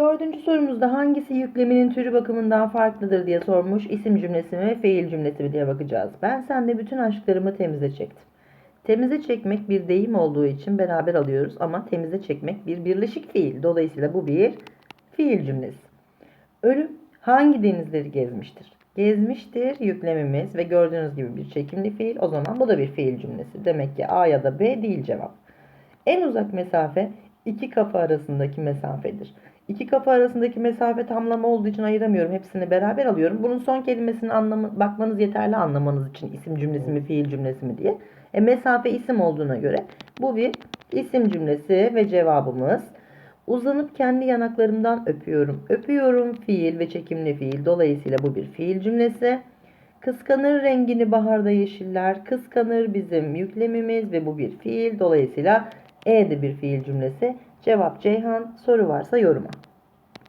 Dördüncü sorumuzda hangisi yükleminin türü bakımından farklıdır diye sormuş. İsim cümlesi mi, fiil cümlesi mi diye bakacağız. Ben sende bütün aşklarımı temize çektim. Temize çekmek bir deyim olduğu için beraber alıyoruz ama temize çekmek bir birleşik fiil. Dolayısıyla bu bir fiil cümlesi. Ölü hangi denizleri gezmiştir? Gezmiştir yüklemimiz ve gördüğünüz gibi bir çekimli fiil. O zaman bu da bir fiil cümlesi. Demek ki A ya da B değil cevap. En uzak mesafe iki kafa arasındaki mesafedir. İki kafa arasındaki mesafe tamlama olduğu için ayıramıyorum. Hepsini beraber alıyorum. Bunun son kelimesinin anlamı bakmanız yeterli anlamanız için isim cümlesi mi fiil cümlesi mi diye. E, mesafe isim olduğuna göre bu bir isim cümlesi ve cevabımız uzanıp kendi yanaklarımdan öpüyorum. Öpüyorum fiil ve çekimli fiil. Dolayısıyla bu bir fiil cümlesi. Kıskanır rengini baharda yeşiller. Kıskanır bizim yüklemimiz ve bu bir fiil. Dolayısıyla E de bir fiil cümlesi. Cevap Ceyhan. Soru varsa yoruma.